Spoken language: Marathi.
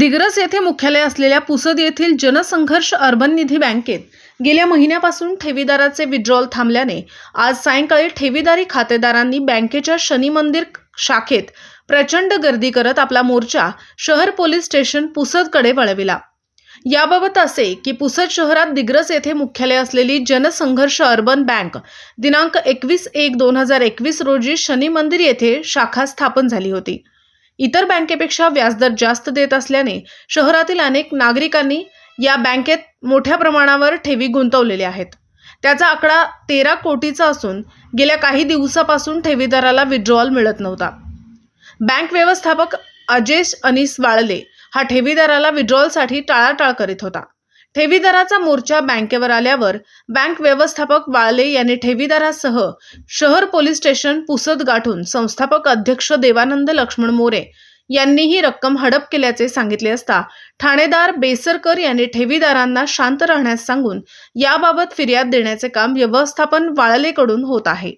दिग्रस येथे मुख्यालय असलेल्या पुसद येथील जनसंघर्ष अर्बन निधी बँकेत गेल्या महिन्यापासून ठेवीदाराचे विड्रॉल थांबल्याने आज सायंकाळी ठेवीदारी खातेदारांनी बँकेच्या शनी मंदिर शाखेत प्रचंड गर्दी करत आपला मोर्चा शहर पोलीस स्टेशन पुसदकडे वळविला. याबाबत असे की पुसद शहरात दिग्रस येथे मुख्यालय असलेली जनसंघर्ष अर्बन बँक दिनांक एकवीस एक दोन हजार एकवीस रोजी शनी मंदिर येथे शाखा स्थापन झाली होती. इतर बँकेपेक्षा व्याजदर जास्त देत असल्याने शहरातील अनेक नागरिकांनी या बँकेत मोठ्या प्रमाणावर ठेवी गुंतवलेल्या आहेत. त्याचा आकडा तेरा कोटीचा असून गेल्या काही दिवसापासून ठेवीदाराला विड्रॉल मिळत नव्हता. बँक व्यवस्थापक अजेश अनिस वाळले हा ठेवीदाराला विड्रॉलसाठी टाळाटाळ करीत होता. ठेवीदाराचा मोर्चा बँकेवर आल्यावर बँक व्यवस्थापक वाळले यांनी ठेवीदारासह शहर पोलीस स्टेशन पुसद गाठून संस्थापक अध्यक्ष देवानंद लक्ष्मण मोरे यांनी ही रक्कम हडप केल्याचे सांगितले असता ठाणेदार बेसरकर यांनी ठेवीदारांना शांत राहण्यास सांगून याबाबत फिर्याद देण्याचे काम व्यवस्थापन वाळलेकडून होत आहे.